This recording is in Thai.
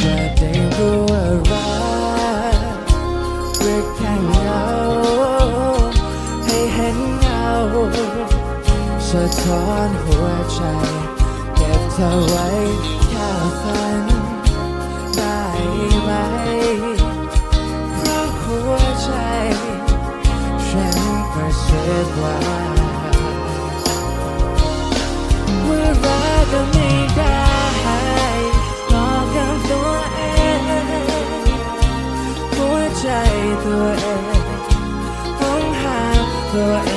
จะได้รู้ว่ารักเรียกแค่เงา ให้เห็นเงา สะท้อนหัวใจ เก็บเธอไว้แค่ฝันได้ไหม เพราะหัวใจ ฉันกระเสือกว่า ตัวเอง ต้องหาตัวเอง